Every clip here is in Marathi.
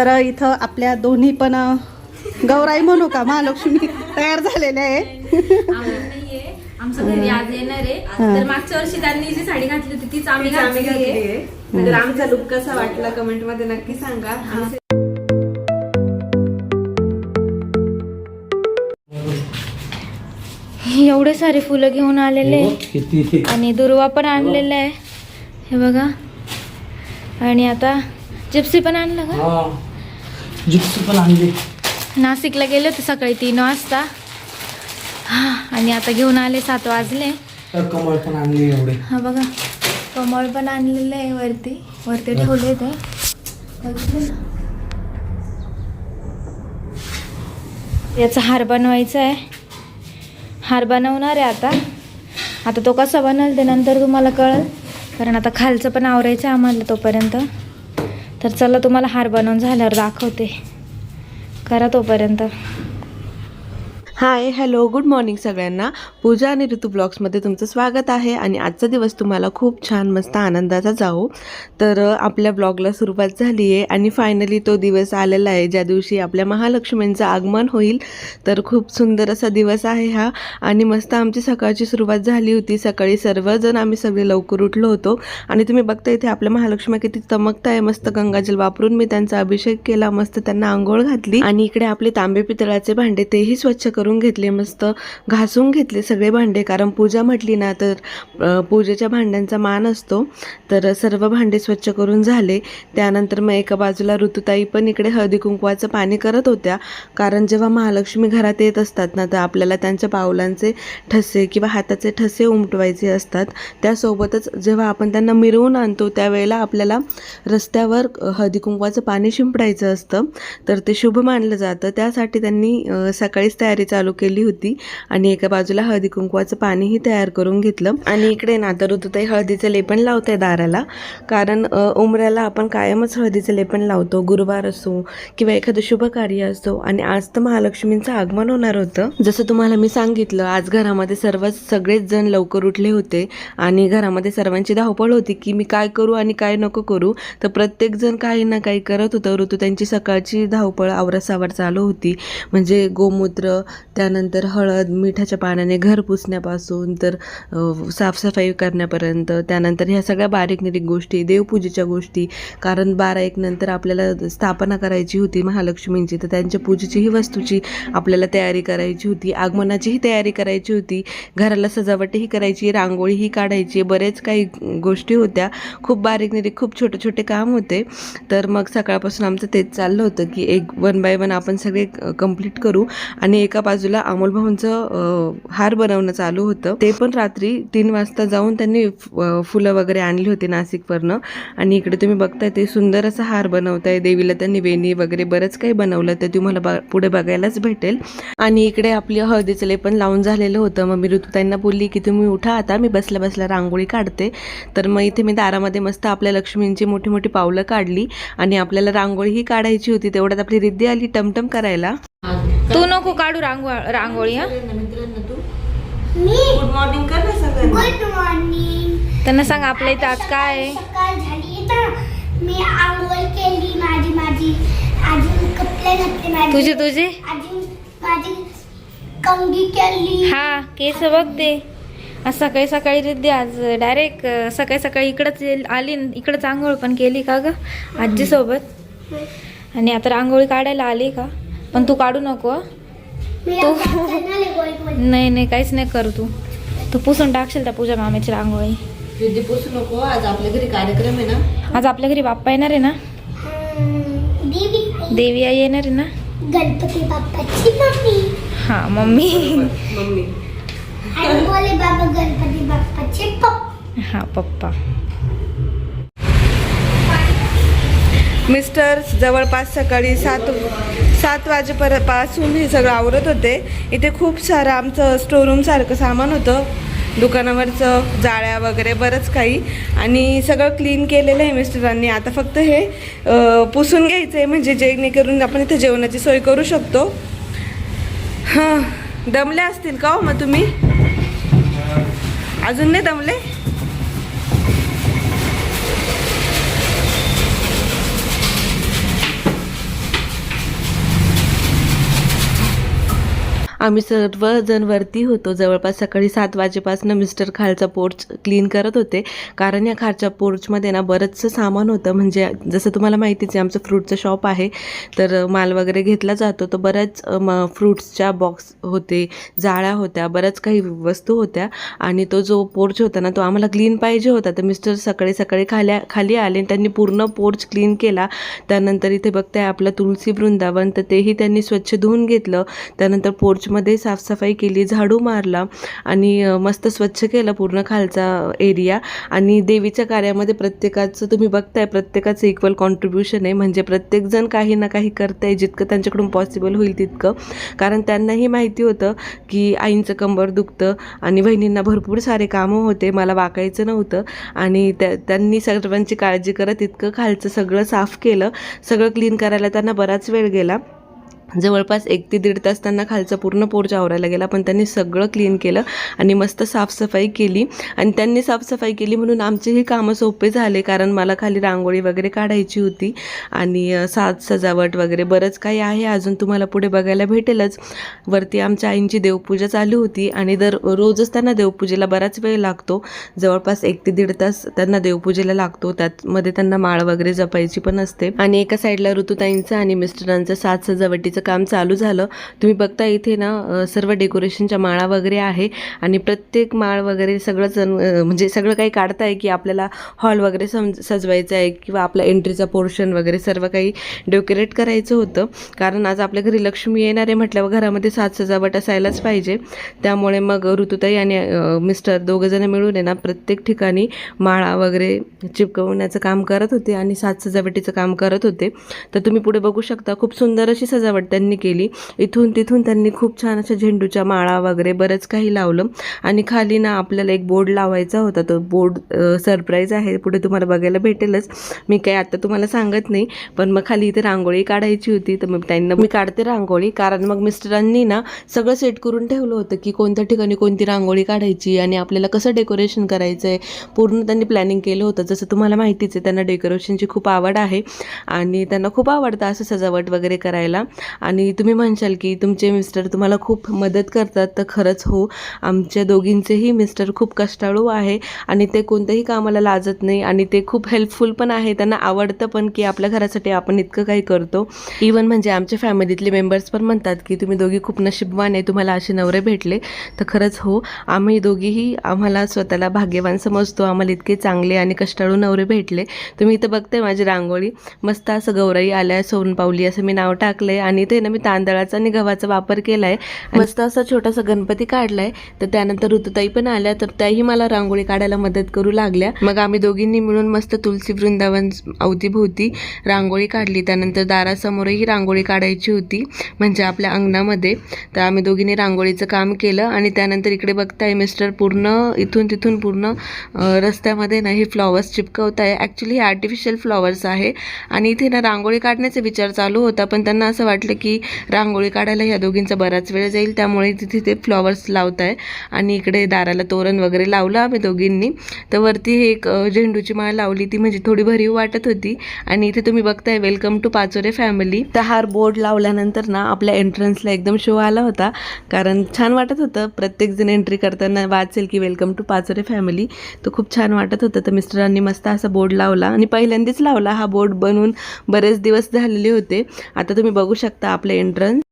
तर इथं आपल्या दोन्ही पण गौराई म्हणू का? महालक्ष्मी तयार झालेल्या आहे. आम्ही नाहीये. आमचं घरी आज येणार आहे. तर मागच्या वर्षी त्यांनी जी साडी घातली होती तीच आम्ही तीच आम्ही घातली घातली आहे. तर आमचा लुक कसा वाटला कमेंटमध्ये नक्की सांगा. आणि एवढे सारे फुलं घेऊन आलेले हो, किती आणि दुर्वा पण आणलेला आहे. हे बघा. आणि आता जिप्सी पण आणलं का? हा. जिप्सी पण आणली. नाशिकला गेले होते सकाळी तीन वाजता. हा आणि आता घेऊन आले सात वाजले. तर कमळ पण आणली एवढे. हा बघा. कमळ पण आणलेलं आहे वरती. वरती ठेवले ते? याचा हार बनवायचा आहे. हार बनवणार आहे आता. आता तो कसा बनल ते नंतर तुम्हाला कळल. कारण आता खालचं पण आवरायचं आहे आम्हाला तोपर्यंत. तर चला तुम्हाला हार बनवून झाल्यावर दाखवते. करा तोपर्यंत. हाय हॅलो गुड मॉर्निंग सगळ्यांना. पूजा आणि ऋतू ब्लॉग्समध्ये तुमचं स्वागत आहे आणि आजचा दिवस तुम्हाला खूप छान मस्त आनंदाचा जाओ तर आपल्या ब्लॉगला सुरुवात झाली आहे आणि फायनली तो दिवस आलेला आहे ज्या दिवशी आपल्या महालक्ष्मींचं आगमन होईल. तर खूप सुंदर असा दिवस आहे हा आणि मस्त आमची सकाळची सुरुवात झाली होती. सकाळी सर्वजण आम्ही सगळे लवकर उठलो होतो आणि तुम्ही बघता इथे आपल्या महालक्ष्मी किती चमकत आहे मस्त गंगाजल वापरून मी त्यांचा अभिषेक केला मस्त त्यांना आंघोळ घातली आणि इकडे आपले तांबे पितळाचे भांडे तेही स्वच्छ करून घेतले मस्त घासून घेतले. सगळे भांडे कारण पूजा म्हटली ना तर पूजेच्या भांड्यांचा मान असतो. तर सर्व भांडे स्वच्छ करून झाले. त्यानंतर मग एका बाजूला ऋतुताई पण इकडे हळदी कुंकवाचं पाणी करत होत्या. कारण जेव्हा महालक्ष्मी घरात येत असतात ना तर आपल्याला त्यांच्या पावलांचे ठसे किंवा हाताचे ठसे उमटवायचे असतात. त्यासोबतच जेव्हा आपण त्यांना मिरवून आणतो त्यावेळेला आपल्याला रस्त्यावर हळदी कुंकवाचं पाणी शिंपडायचं असतं. तर ते शुभ मानलं जातं. त्यासाठी त्यांनी सकाळीच तयारी चालू केली होती. आणि एका बाजूला हळदी कुंकवाचं पाणीही तयार करून घेतलं. आणि इकडे ना तर ऋतुताई हळदीचं लेपण लावते दाराला. कारण उमऱ्याला आपण कायमच हळदीचं लेपण लावतो. गुरुवार असो किंवा एखादं शुभ कार्य असो. आणि आज तर महालक्ष्मींचं आगमन होणार होतं. जसं तुम्हाला मी सांगितलं आज घरामध्ये सर्व सगळेच जण लवकर उठले होते. आणि घरामध्ये सर्वांची धावपळ होती की मी काय करू आणि काय नको करू. तर प्रत्येक जण काही ना काही करत होतं. ऋतू त्यांची सकाळची धावपळ आवरासावर चालू होती. म्हणजे गोमूत्र त्यानंतर हळद मिठाच्या पाण्याने घर घर पुसण्यापासून तर साफसफाई करण्यापर्यंत त्यानंतर ह्या सगळ्या बारीक निरीक गोष्टी देवपूजेच्या गोष्टी कारण बारा एक नंतर आपल्याला स्थापना करायची होती महालक्ष्मींची तर त्यांच्या पूजेचीही वस्तूची आपल्याला तयारी करायची होती. आगमनाचीही तयारी करायची होती. घराला सजावटही करायची रांगोळीही काढायची बरेच काही गोष्टी होत्या. खूप बारीक निरीक खूप छोटे छोटे काम होते. तर मग सकाळपासून आमचं तेच चाललं होतं की एक वन बाय वन आपण सगळे कंप्लीट करू. आणि एका बाजूला अमोल भाऊंचं हार बनवणं चालू होतं. ते पण रात्री तीन वाजता जाऊन त्यांनी फुलं वगैरे आणली होती नाशिकवरनं. आणि इकडे तुम्ही बघताय ते सुंदर असा हार बनवताय. देवीला त्यांनी वेणी वगैरे बरंच काही बनवलं. ते तुम्हाला बा- पुढे बघायलाच भेटेल. आणि इकडे आपली हळदीचं पण लावून झालेलं होतं. मग मी ऋतुताईंना बोलली की तुम्ही उठा आता मी बसल्या बसल्या रांगोळी काढते. तर मग इथे मी दारामध्ये मस्त आपल्या लक्ष्मींची मोठी मोठी पावलं काढली. आणि आपल्याला रांगोळीही काढायची होती. तेवढ्यात आपली रिद्धी आली टमटम करायला. तू नको काढू रांगो रांगोळी हा. गुड मॉर्निंग कर ना सगळ्यांना. गुड मॉर्निंग त्यांना सांग आपल्या इथं आज काय आहे? सकाळ झाली मी आंघोळ केली माझी माझी. अजून कपडे घातले माझे. तुझे तुझे? अजून माझी कंगी केली. हा केस बघते. आज सकाळी सकाळी रिद्धी आज डायरेक्ट सकाळी सकाळी इकडंच आली न इकडंच आंघोळ पण केली का ग? आजी सोबत आणि आता रांगोळी काढायला आली का? पण तू काढू नको हं? तू-. नाही नाही काहीच नाही करू तू. तू पुसून टाकशील त्या पूजा मामेची रांगोळी. रिद्धी पोसू नको आज आपल्या घरी कार्यक्रम आहे ना. आज आपल्या घरी बाप्पा येणार आहे ना? देवी. देवी आई येणार आहे ना? गणपती बाप्पाची मम्मी. हा मम्मी. मम्मी. बोले बाबा गणपती बाप्पाचे पप्पा. हा पप्पा. मिस्टर जवळपास सकाळी सात सात वाजेपर्यंतपासून हे सगळं आवरत होते. इथे खूप सारं आमचं स्टोरूमसारखं सामान होतं. दुकानावरचं जाळ्या वगैरे बरंच काही. आणि सगळं क्लीन केलेलं आहे मिस्टरांनी. आता फक्त हे पुसून घ्यायचं आहे म्हणजे जेणेकरून आपण इथे जेवणाची सोय करू शकतो. हां दमले असतील का हो मग तुम्ही? अजून नाही दमले? आम्ही सर्वजण वरती होतो. जवळपास सकाळी सात वाजेपासून मिस्टर खालचा पोर्च क्लीन करत होते. कारण या खालच्या पोर्चमध्ये ना बरंचसं सामान होतं. म्हणजे जसं तुम्हाला माहितीच आहे आमचं फ्रूटचं शॉप आहे. तर माल वगैरे घेतला जातो. तर बऱ्याच म फ्रूट्सच्या बॉक्स होते जाळ्या होत्या बऱ्याच काही वस्तू होत्या. आणि तो जो पोर्च होता ना तो आम्हाला क्लीन पाहिजे होता. तर मिस्टर सकाळी सकाळी खाल्या खाली आले आणि त्यांनी पूर्ण पोर्च क्लीन केला. त्यानंतर इथे बघताय आपलं तुलसी वृंदावन तर तेही त्यांनी स्वच्छ धुवून घेतलं. त्यानंतर पोर्च टचमध्ये साफसफाई केली झाडू मारला आणि मस्त स्वच्छ केलं पूर्ण खालचा एरिया. आणि देवीच्या कार्यामध्ये प्रत्येकाचं तुम्ही बघताय प्रत्येकाचं इक्वल कॉन्ट्रीब्युशन आहे. म्हणजे प्रत्येकजण काही ना काही करतंय जितकं त्यांच्याकडून पॉसिबल होईल तितकं. कारण त्यांनाही माहिती होतं की आईंचं कंबर दुखतं आणि बहिणींना भरपूर सारे कामं होते मला वाकायचं नव्हतं. आणि त्या त्यांनी सर्वांची काळजी करत इतकं खालचं सगळं साफ केलं. सगळं क्लीन करायला त्यांना बराच वेळ गेला. जवळपास एक ते दीड तास त्यांना खालचा पूर्ण पोर्च आवरायला गेला. पण त्यांनी सगळं क्लीन केलं आणि मस्त साफसफाई केली. आणि त्यांनी साफसफाई केली म्हणून आमचेही कामं सोपे झाले. कारण मला खाली रांगोळी वगैरे काढायची होती. आणि साज सजावट वगैरे बरंच काही आहे. अजून तुम्हाला पुढे बघायला भेटेलच. वरती आमच्या आईंची देवपूजा चालू होती. आणि दर रोजच त्यांना देवपूजेला बराच वेळ लागतो. जवळपास एक ते दीड तास त्यांना देवपूजेला लागतो. त्यातमध्ये त्यांना माळ वगैरे जपायची पण असते. आणि एका साईडला ऋतुताईंचं आणि मिस्टरांचं साज सजावटीचं काम चालू झालं. तुम्ही बघता इथे ना सर्व डेकोरेशनच्या माळा वगैरे आहे आणि प्रत्येक माळ वगैरे सगळं जण म्हणजे सगळं काही काढताय की आपल्याला हॉल वगैरे सम सजवायचा आहे किंवा आपला एंट्रीचा पोर्शन वगैरे सर्व काही डेकोरेट करायचं होतं. कारण आज आपल्या घरी लक्ष्मी येणार आहे म्हटल्यावर घरामध्ये साज सजावट असायलाच पाहिजे. त्यामुळे मग ऋतुताई आणि मिस्टर दोघंजणं मिळून आहे ना प्रत्येक ठिकाणी माळा वगैरे चिपकवण्याचं काम करत होते आणि साज सजावटीचं काम करत होते. तर तुम्ही पुढे बघू शकता खूप सुंदर अशी सजावट त्यांनी केली. इथून तिथून त्यांनी खूप छान अशा झेंडूच्या माळा वगैरे बरंच काही लावलं. आणि खाली ना आपल्याला एक बोर्ड लावायचा होता. तो बोर्ड सरप्राईज आहे. पुढे तुम्हाला बघायला भेटेलच. मी काही आत्ता तुम्हाला सांगत नाही. पण मग खाली इथे रांगोळी काढायची होती. तर मग त्यांना मी काढते रांगोळी. कारण मग मिस्टरांनी ना सगळं सेट करून ठेवलं होतं की कोणत्या ठिकाणी कोणती रांगोळी काढायची आणि आपल्याला कसं डेकोरेशन करायचं आहे पूर्ण त्यांनी प्लॅनिंग केलं होतं. जसं तुम्हाला माहितीच आहे त्यांना डेकोरेशनची खूप आवड आहे. आणि त्यांना खूप आवडतं असं सजावट वगैरे करायला. आणि तुम्ही म्हणशाल की तुमचे मिस्टर तुम्हाला खूप मदत करतात तर खरंच हो. आमच्या दोघींचेही मिस्टर खूप कष्टाळू आहे आणि ते कोणत्याही कामाला लाजत नाही आणि ते खूप हेल्पफुल पण आहे. त्यांना आवडतं पण की आपल्या घरासाठी आपण इतकं काही करतो. इवन म्हणजे आमच्या फॅमिलीतले मेंबर्स पण म्हणतात की तुम्ही दोघी खूप नशीबवान आहे तुम्हाला असे नवरे भेटले. तर खरंच हो आम्ही दोघीही आम्हाला स्वतःला भाग्यवान समजतो. आम्हाला इतके चांगले आणि कष्टाळू नवरे भेटले. तुम्ही इथं बघते माझी रांगोळी. मस्त असं गौराई आल्या सोनपावली असं मी नाव टाकलं आहे आणि इथे ना मी तांदळाचा आणि गव्हाचा वापर केलाय. मस्त असा छोटासा गणपती काढलाय. तर त्यानंतर ऋतुताई पण आल्या तर त्याही मला रांगोळी काढायला मदत करू लागल्या. मग आम्ही दोघींनी मिळून मस्त तुलसी वृंदावन अवतीभोवती रांगोळी काढली. त्यानंतर दारासमोरही रांगोळी काढायची होती म्हणजे आपल्या अंगणामध्ये. तर आम्ही दोघींनी रांगोळीचं काम केलं आणि त्यानंतर इकडे बघताय मिस्टर पूर्ण इथून तिथून पूर्ण रस्त्यामध्ये ना हे फ्लॉवर्स चिपकवत आहे ॲक्च्युली हे आर्टिफिशियल फ्लॉवर्स आहे. आणि इथे ना रांगोळी काढण्याचा विचार चालू होता पण त्यांना असं वाटलं की रांगोळी काढायला ह्या दोघींचा बराच वेळ जाईल. त्यामुळे तिथे ते फ्लॉवर्स लावत आहे आणि इकडे दाराला तोरण वगैरे लावलं आम्ही दोघींनी. तर वरती हे एक झेंडूची माळ लावली ती म्हणजे थोडी भरीव वाटत होती. आणि इथे तुम्ही बघताय वेलकम टू पाचोरे फॅमिली तर हार बोर्ड लावल्यानंतर ना आपल्या एंट्रन्सला एकदम शो आला होता. कारण छान वाटत होतं. प्रत्येकजण एंट्री करताना वाचेल की वेलकम टू पाचोरे फॅमिली तर खूप छान वाटत होतं. तर मिस्टरांनी मस्त असा बोर्ड लावला. आणि पहिल्यांदाच लावला. हा बोर्ड बनवून बरेच दिवस झालेले होते. आता तुम्ही बघू शकता आपले एंट्रन्स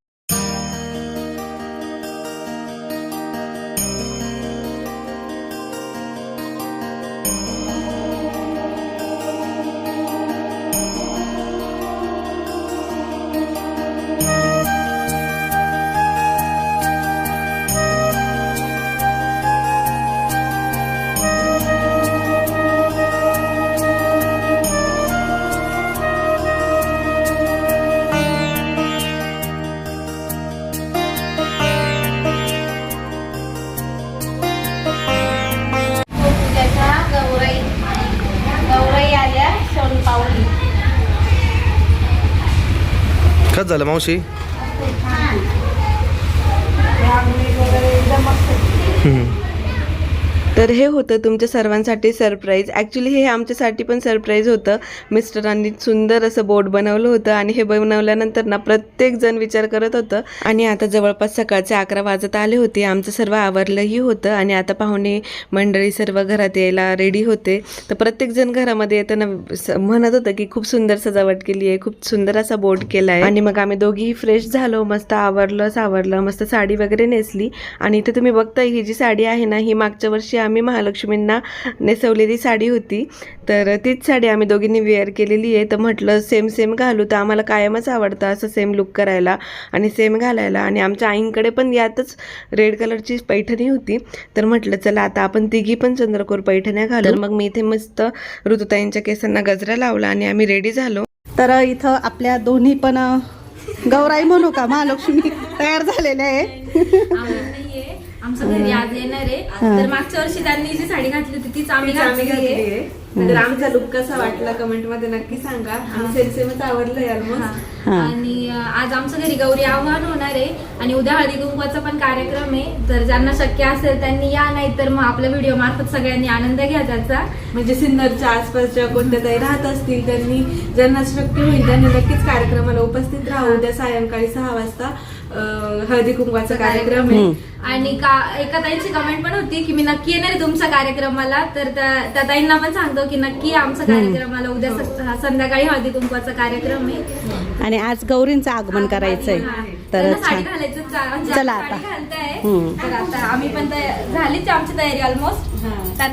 झालं मावशी? हम्म. तर हे होतं तुमच्या सर्वांसाठी सरप्राईज ॲक्च्युली हे आमच्यासाठी पण सरप्राईज होतं. मिस्टरांनी सुंदर असं बोर्ड बनवलं होतं आणि हे बनवल्यानंतर ना प्रत्येक जण विचार करत होतं. आणि आता जवळपास सकाळचे अकरा वाजत आले होते. आमचं सर्व आवरलंही होतं आणि आता पाहुणे मंडळी सर्व घरात यायला रेडी होते. तर प्रत्येकजण घरामध्ये येताना स- म्हणत होतं की खूप सुंदर सजावट केली आहे खूप सुंदर असा बोर्ड केला आहे. आणि मग आम्ही दोघीही फ्रेश झालो. मस्त आवरलं सावरलं मस्त साडी वगैरे नेसली. आणि इथे तुम्ही बघताय ही जी साडी आहे ना ही मागच्या वर्षी आम्ही महालक्ष्मींना नेसवलेली साडी होती. तर तीच साडी आम्ही दोघींनी वेअर केलेली आहे. तर म्हटलं सेम सेम घालू. तर आम्हाला कायमच आवडतं असं सेम लुक करायला आणि सेम घालायला. आणि आमच्या आईंकडे पण यातच रेड कलरची पैठणी होती. तर म्हटलं चला आता आपण तिघी पण चंद्रकोर पैठण्या घालू. तर मग मी इथे मस्त ऋतुताईंच्या केसांना गजरा लावला आणि आम्ही रेडी झालो. तर इथं आपल्या दोन्ही पण गौराई म्हणू का? महालक्ष्मी तयार झालेल्या आहे. आमचं घरी आज येणार आहे. तर मागच्या वर्षी त्यांनी जी साडी घातली होती तीच आम्ही घातली आहे. तर आमचा लुक कसा वाटला कमेंटमध्ये नक्की सांगा. सेमच आवडलंय ऑलमोस्ट आणि आज आमच्या घरी गौरी आव्हान होणार आहे. आणि उद्या हळदी कुंकवाचा पण कार्यक्रम आहे. तर ज्यांना शक्य असेल त्यांनी या नाही तर मग आपल्या व्हिडिओ मार्फत सगळ्यांनी आनंद घ्या त्याचा. म्हणजे सिन्नरच्या आसपासच्या कोणत्या ताई राहत असतील त्यांनी ज्यांना शक्य होईल त्यांनी नक्कीच कार्यक्रमाला उपस्थित राहू. उद्या सायंकाळी सहा वाजता हळदी कुंकवाचा कार्यक्रम आहे. आणि का एका ताईंची कमेंट पण होती की मी नक्की येणार आहे तुमच्या कार्यक्रमाला. तर त्या ताईंना पण सांगतो की नक्की या आमच्या कार्यक्रमाला. उद्या संध्याकाळी हळदी कुंकवाचा कार्यक्रम आहे. आणि आज गौरींचं आगमन करायचंय. तर साडी घालायचं चा- चला आता. घालताय. हम्म. तर आता आम्ही पण झालीच आमची तयारी ऑलमोस्ट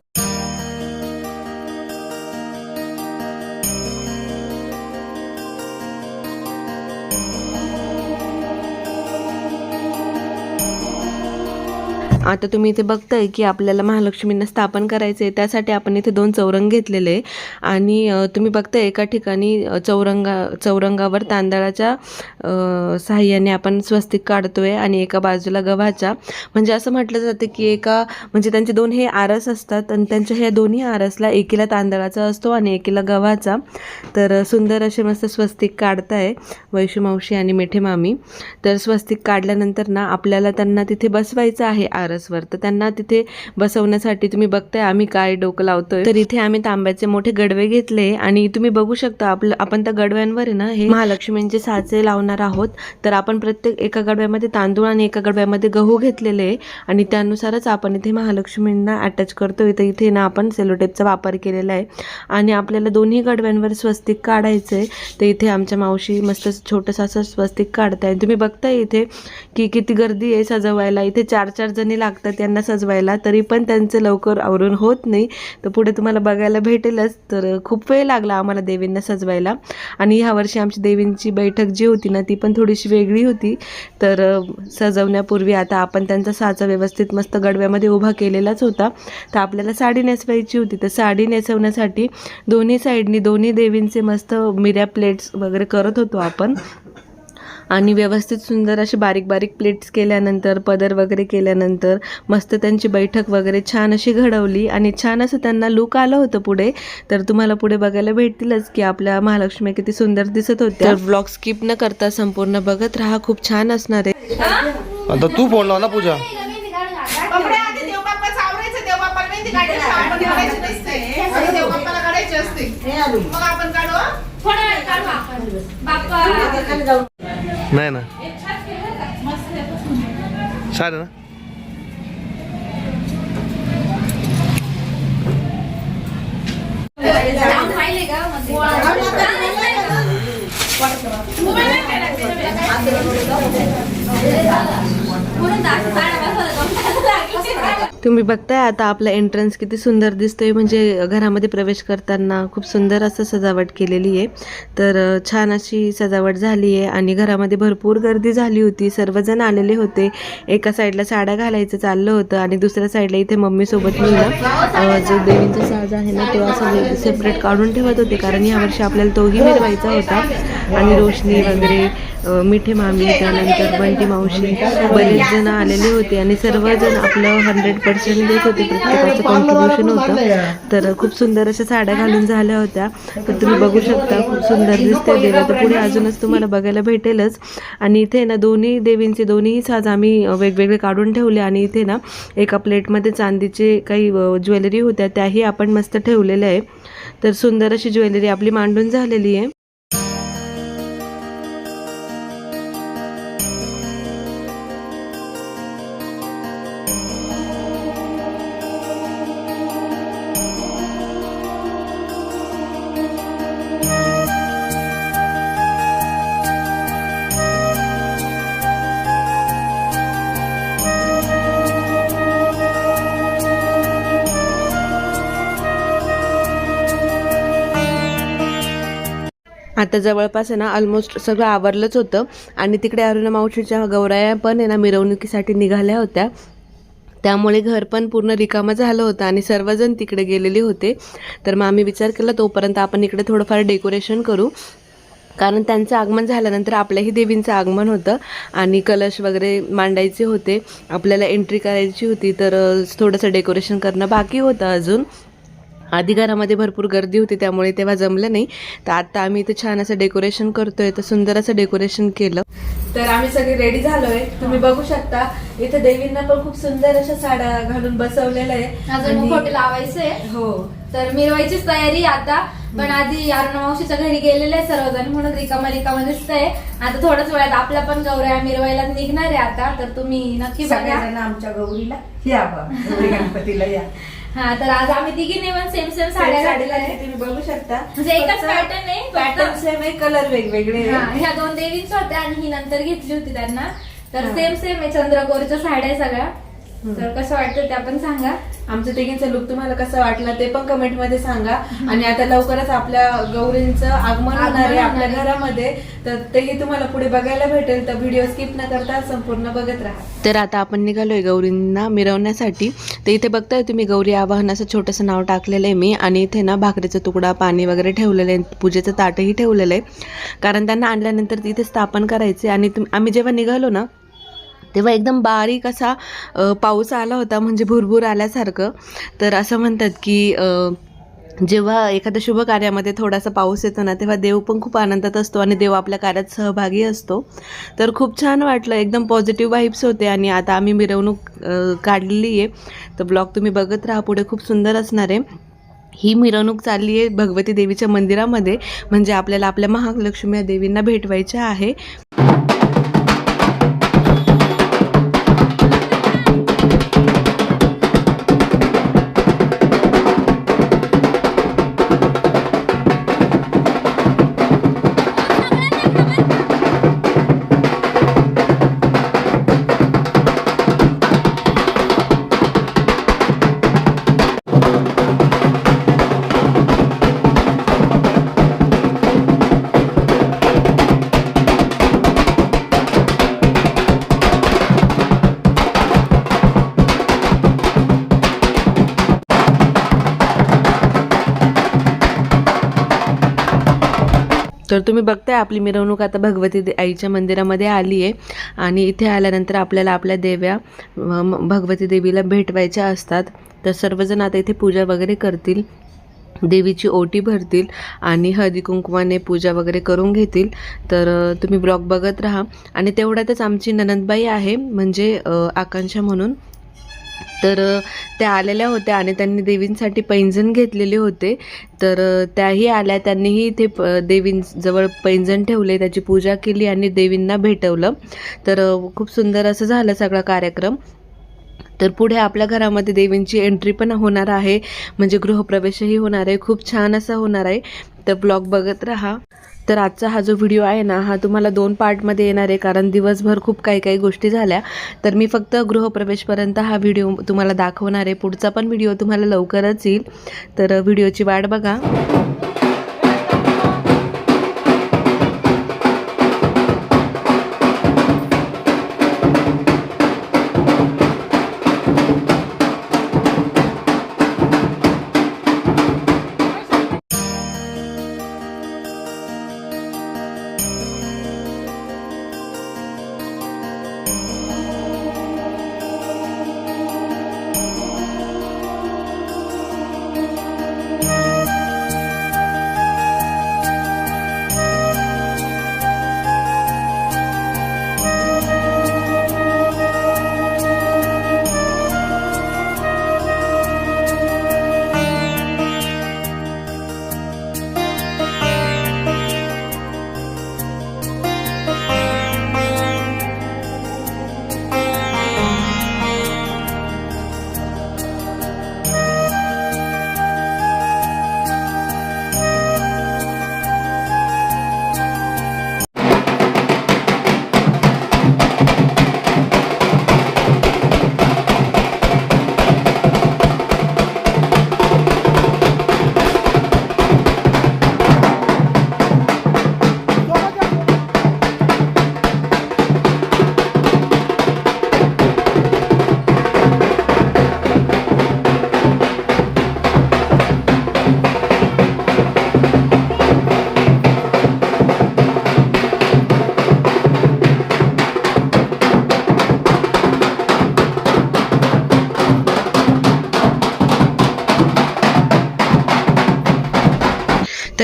आता तुम्ही इथे बघताय की आपल्याला महालक्ष्मींना स्थापन करायचं आहे त्यासाठी आपण इथे दोन चौरंग घेतलेले आहे. आणि तुम्ही बघताय एका ठिकाणी चौरंगा चौरंगावर तांदळाच्या सहाय्याने आपण स्वस्तिक काढतोय आणि एका बाजूला गव्हाच्या. म्हणजे असं म्हटलं जातं की एका म्हणजे त्यांचे दोन हे आरस असतात आणि त्यांच्या ह्या दोन्ही आरसला एकीला तांदळाचा असतो आणि एकीला गव्हाचा. तर सुंदर असे मस्त स्वस्तिक काढताय वैशू मावशी आणि मिठे मामी. तर स्वस्तिक काढल्यानंतर ना आपल्याला त्यांना तिथे बसवायचं आहे आरस. आरसवर तर त्यांना तिथे बसवण्यासाठी तुम्ही बघताय आम्ही काय डोकं लावतोय. तर इथे आम्ही तांब्याचे मोठे गडवे घेतले आणि तुम्ही बघू शकता आपलं आपण त्या गडव्यांवर आहे ना हे महालक्ष्मींचे साचे लावणार आहोत. तर आपण प्रत्येक एका गडव्यामध्ये तांदूळ आणि एका गडव्यामध्ये गहू घेतलेले आहे. आणि त्यानुसारच आपण इथे महालक्ष्मींना अटॅच करतोय. तर इथे ना आपण सेलोटेपचा वापर केलेला आहे. आणि आपल्याला दोन्ही गडव्यांवर स्वस्तिक काढायचं आहे तर इथे आमच्या मावशी मस्त छोटंसं असं स्वस्तिक काढताय. तुम्ही बघताय इथे की किती गर्दी आहे सजवायला. इथे चार चार जणी लागतं त्यांना सजवायला तरी पण त्यांचं लवकर आवरून होत नाही. तर पुढे तुम्हाला बघायला भेटेलच. तर खूप वेळ लागला आम्हाला देवींना सजवायला. आणि ह्या वर्षी आमची देवींची बैठक जी होती ना ती पण थोडीशी वेगळी होती. तर सजवण्यापूर्वी आता आपण त्यांचा साचा व्यवस्थित मस्त गडव्यामध्ये उभा केलेलाच होता. तर आपल्याला साडी नेसवायची होती. तर साडी नेसवण्यासाठी दोन्ही साईडनी दोन्ही देवींचे मस्त मिऱ्या प्लेट्स वगैरे करत होतो आपण. आणि व्यवस्थित सुंदर अशी बारीक बारीक प्लेट्स केल्यानंतर पदर वगैरे केल्यानंतर मस्त त्यांची बैठक वगैरे छान अशी घडवली आणि छान असं त्यांना लुक आलं होतं पुढे. तर तुम्हाला पुढे बघायला भेटतीलच की आपल्या महालक्ष्मी किती सुंदर दिसत होत्या. तर ब्लॉग स्किप न करता संपूर्ण बघत राहा खूप छान असणार आहे. आता तू फोन लाव ना पूजा काढू आपण. बाप्पा नाही ना. चालेल ना. तुम्ही बघताय आता आपला एंट्रन्स किती सुंदर दिसतोय. म्हणजे घरामध्ये प्रवेश करताना खूप सुंदर असं सजावट केलेली आहे. तर छान अशी सजावट झाली आहे आणि घरामध्ये भरपूर गर्दी झाली होती. सर्वजण आलेले होते. एका साईडला साड्या घालायचं चाललं होतं आणि दुसऱ्या साईडला इथे मम्मीसोबत मी जो देवींचा साज आहे ना तो असं सेपरेट काढून ठेवत होते. कारण यावर्षी आपल्याला तोही मिळवायचा होता. आणि रोशनी वगैरे मिठे मामी त्यानंतर बंटी मावशी बरेच जण आलेले होते आणि सर्वजण आपलं हंड्रेड पर्सेंट देत होते. प्रत्येकाचं कॉन्ट्रीब्युशन होतं. तर खूप सुंदर अशा साड्या घालून झाल्या होत्या. तर तुम्ही बघू शकता खूप सुंदर दिसते देवा तर पुढे अजूनच तुम्हाला बघायला भेटेलच. आणि इथे ना दोन्ही देवींचे दोन्ही साज आम्ही वेगवेगळे काढून ठेवले आणि इथे ना एका प्लेटमध्ये चांदीचे काही ज्वेलरी होत्या त्याही आपण मस्त ठेवलेल्या आहे. तर सुंदर अशी ज्वेलरी आपली मांडून झालेली आहे. तर जवळपास आहे ना ऑलमोस्ट सगळं आवरलंच होतं. आणि तिकडे अरुणा मावशीच्या गौराया पण आहे ना मिरवणुकीसाठी निघाल्या होत्या. त्यामुळे घर पण पूर्ण रिकामं झालं होतं आणि सर्वजण तिकडे गेलेले होते. तर मग आम्ही विचार केला तोपर्यंत आपण इकडे थोडंफार डेकोरेशन करू. कारण त्यांचं आगमन झाल्यानंतर आपल्याही देवींचं आगमन होतं. आणि कलश वगैरे मांडायचे होते. आपल्याला एंट्री करायची होती तर थोडंसं डेकोरेशन करणं बाकी होतं अजून. आधी घरामध्ये भरपूर गर्दी होती त्यामुळे तेव्हा जमलं नाही. तर आता आम्ही इथे छान असं डेकोरेशन करतोय तर सुंदर असं डेकोरेशन केलं. तर आम्ही सगळे रेडी झालोय. तुम्ही बघू शकता इथे देवींना पण खूप सुंदर अशा साड्या घालून बसवलेलं आहे. लावायचंय हो. तर मिरवायचीच तयारी आहे आता. पण आधी अरुणा मावशीच्या घरी गेलेले आहे सर्वजण म्हणून रिकामा रिकामा दिसतंय. आता थोड्याच वेळात आपल्या पण गौऱ्या मिरवायला निघणार आहे आता. तर तुम्ही नक्की बघा. आमच्या गौरीला या गणपतीला या. हा तर आज आम्ही तिघींनी पण सेम सेम साड्या घातलेल्या आहे तुम्ही बघू शकता. म्हणजे एकच पॅटर्न आहे पॅटर्न सेम आहे कलर वेगवेगळे आहे. हा, ह्या दोन देवींच्या होत्या आणि ही नंतर घेतली होती त्यांना. तर सेम सेम आहे चंद्रकोरच्या साड्या सगळ्या. तर कसं वाटतं त्या पण सांगा. आमच्या तिघींचा लुक तुम्हाला कसा वाटला ते पण कमेंटमध्ये सांगा. आणि आता लवकरच आपल्या गौरींचं आगमन होणार आहे आपल्या. घरामध्ये. तर तेही तुम्हाला पुढे बघायला भेटेल. तर व्हिडिओ स्किप न करता संपूर्ण बघत राहा. तर आता आपण निघालोय गौरींना मिरवण्यासाठी. तर इथे बघताय तुम्ही गौरी आवाहन असं छोटंसं नाव टाकलेलं आहे मी. आणि इथे ना भाकरीचा तुकडा पाणी वगैरे ठेवलेलं आहे. पूजेचं ताटही ठेवलेलं आहे. कारण त्यांना आणल्यानंतर तिथे स्थापन करायचे आणि आम्ही जेव्हा निघालो ना तेव्हा एकदम बारीक असा पाऊस आला होता म्हणजे भुरभुर आल्यासारखं. तर असं म्हणतात की जेव्हा एखाद्या शुभ कार्यामध्ये थोडासा पाऊस येतो ना तेव्हा देव पण खूप आनंदात असतो आणि देव आपल्या कार्यात सहभागी असतो. तर खूप छान वाटलं एकदम पॉझिटिव्ह वाईब्स होते आणि आता आम्ही मिरवणूक काढलेली आहे. तर ब्लॉग तुम्ही बघत राहा पुढे खूप सुंदर असणार आहे. ही मिरवणूक चालली आहे भगवती देवीच्या मंदिरामध्ये म्हणजे आपल्याला आपल्या महालक्ष्मी देवींना भेटवायच्या आहे. तर तुम्ही बघताय आपली मिरवणूक आता भगवती दे- आईच्या मंदिरामध्ये आली आहे आणि इथे आल्यानंतर आपल्याला आपल्या देव्या भगवती देवीला भेटवायच्या असतात. तर सर्वजण आता इथे पूजा वगैरे करतील. देवीची ओटी भरतील आणि हळदी कुंकवाने पूजा वगैरे करून घेतील. तर तुम्ही ब्लॉग बघत राहा. आणि तेवढ्यातच आमची ननंदबाई आहे म्हणजे आकांक्षा म्हणून. तर त्या आलेल्या होत्या आणि त्यांनी देवींसाठी पैंजण घेतलेले होते. तर त्याही आल्या त्यांनीही इथे प देवींजवळ पैंजण ठेवले त्याची पूजा केली आणि देवींना भेटवलं. तर खूप सुंदर असं झालं सगळा कार्यक्रम. तर पुढे आपल्या घरामध्ये देवींची एंट्री पण होणार आहे. म्हणजे गृहप्रवेशही होणार आहे. खूप छान असा होणार आहे. तर ब्लॉग बघत राहा. तर आजचा हा जो व्हिडिओ आहे ना हा तुम्हाला दोन पार्टमध्ये येणार आहे कारण दिवसभर खूप काही काही गोष्टी झाल्या. तर मी फक्त गृहप्रवेशपर्यंत हा व्हिडिओ तुम्हाला दाखवणार आहे. पुढचा पण व्हिडिओ तुम्हाला लवकरच येईल. तर व्हिडिओची वाट बघा.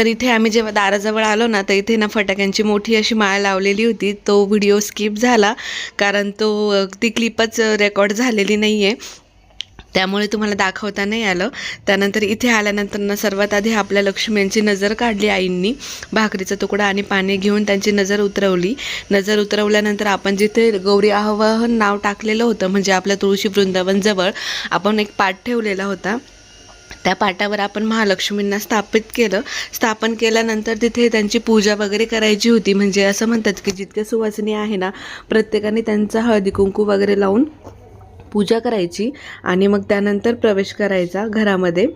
तर इथे आम्ही जेव्हा दाराजवळ आलो ना तर इथे ना फटाक्यांची मोठी अशी माळ लावलेली होती. तो व्हिडिओ स्किप झाला कारण तो ती क्लिपच रेकॉर्ड झालेली नाही आहे त्यामुळे तुम्हाला दाखवता नाही आलं. त्यानंतर इथे आल्यानंतर ना सर्वात आधी आपल्या लक्ष्मींची नजर काढली आईंनी. भाकरीचा तुकडा आणि पाणी घेऊन त्यांची नजर उतरवली. नजर उतरवल्यानंतर आपण जिथे गौरी आवाहन नाव टाकलेलं होतं म्हणजे आपल्या तुळशी वृंदावनजवळ आपण एक पाठ ठेवलेला होता. त्या पाटावर आपण महालक्ष्मींना स्थापित केलं. स्थापन केल्यानंतर तिथे त्यांची पूजा वगैरे करायची होती. म्हणजे असं म्हणतात की जितक्या सुवासिनी आहे ना प्रत्येकाने त्यांचा हळदी कुंकू वगैरे लावून पूजा करायची आणि मग त्यानंतर प्रवेश करायचा घरामध्ये.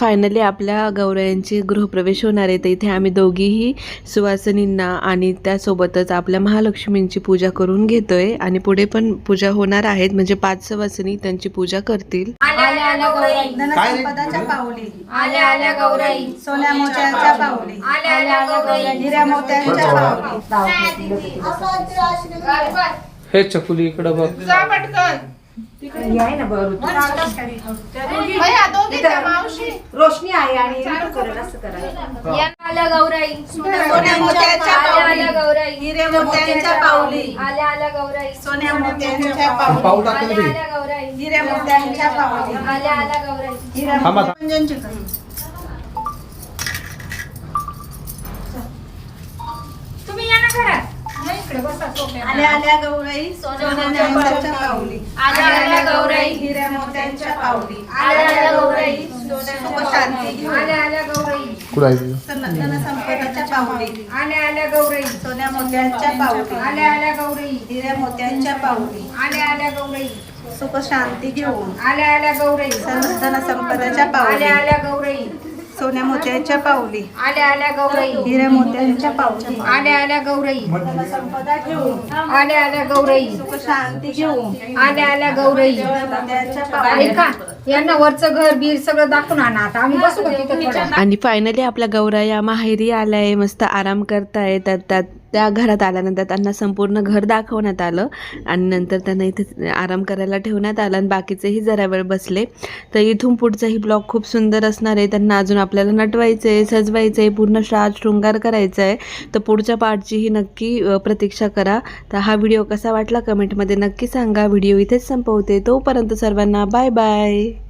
फायनली आपल्या गौरायांची गृहप्रवेश होणार आहे. तर इथे आम्ही दोघीही सुवासिनींना आणि त्यासोबतच आपल्या महालक्ष्मींची पूजा करून घेतोय. आणि पुढे पण पूजा होणार आहेत. म्हणजे पाच सुवासिनी त्यांची पूजा करतील. आल्या आल्या गौराई धनसंपदाच्या हे. रोशनी आहे आणि असं आल्या गौराई सोन्या मोत्याच्या आल्या आल्या पाऊली गौराई हिरे मोत्यांच्या पाऊली आल्या आल्या गौराई. सोन्या मोत्यांच्या पाऊल पाऊली टाकलं आल्या आल्या गौराई. हिरे मोत्यांच्या पाऊली आल्या आल्या गौराई. हिऱ्या थांबा. मोत्यांच्या तुम्ही या ना घरात या इकडे बसा सोफ्यावर. आल्या आल्या गौराई सोन्या मोत्यांच्या पाऊली आल्या आल्या गौराई हिऱ्या मोत्यांच्या पाऊली आल्या आल्या गौराई सुख शांती घेऊन आल्या आल्या गौराई कुठं आहे तुझं? धन संपदाच्या पाऊली आल्या आल्या गौराई सोन्या मोत्यांच्या पाऊली आल्या आल्या गौराई हिऱ्या मोत्यांच्या पाऊली आल्या आल्या गौराई सुख शांती घेऊन आल्या आल्या गौराई धन संपदाच्या पाऊली आल्या आल्या गौराई सोन्या मोत्यांच्या पावली. आल्या आल्या गौराई. हिऱ्या मोत्यांच्या पावली. आल्या आल्या गौराई. संपदा घेऊन. आल्या आल्या गौराई. सुख शांती घेऊन. आल्या आल्या गौराई. मोत्यांच्या पावली. ऐका यांना वरचं घर बीर सगळं दाखवून आणा आता. आम्ही बसू का तिथं थोडं? आणि फायनली आपल्या गौरा या माहेरी आल्या आहे मस्त आराम करताय त्यात त्यात त्या घरात आल्यानंतर त्यांना संपूर्ण घर दाखवण्यात आलं. आणि नंतर त्यांना इथे आराम करायला ठेवण्यात आलं आणि बाकीचेही जरा वेळ बसले. तर इथून पुढचाही ब्लॉग खूप सुंदर असणार आहे. त्यांना अजून आपल्याला नटवायचं आहे सजवायचं आहे पूर्ण श्राज शृंगार करायचा आहे तर पुढच्या पार्टचीही नक्की प्रतीक्षा करा. तर हा व्हिडिओ कसा वाटला कमेंटमध्ये नक्की सांगा. व्हिडिओ इथेच संपवते. तोपर्यंत सर्वांना बाय बाय.